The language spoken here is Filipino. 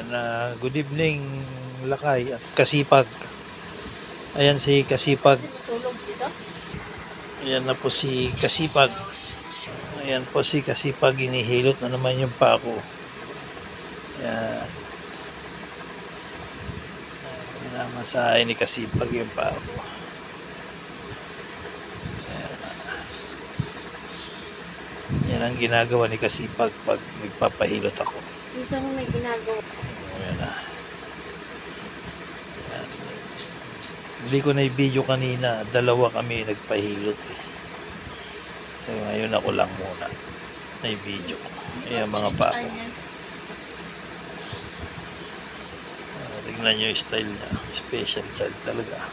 Ayan, ah, good evening, Lakay at Kasipag. Ayan si Kasipag. Ayan na po si Kasipag. Ayan po si Kasipag. Inihilot na naman yung pako. Ayan. Minamasahe ni Kasipag yung pako. Ayan. Yan ang ginagawa ni Kasipag pag nagpapahilot ako. Minsan mo may ginagawa. Ayan na. Ayan. Hindi ko na i-video kanina. Dalawa kami nagpahilot eh. So, ngayon ako lang muna na i-video. Ayan mga pako. Ah, tignan nyo yung style niya. Special child talaga.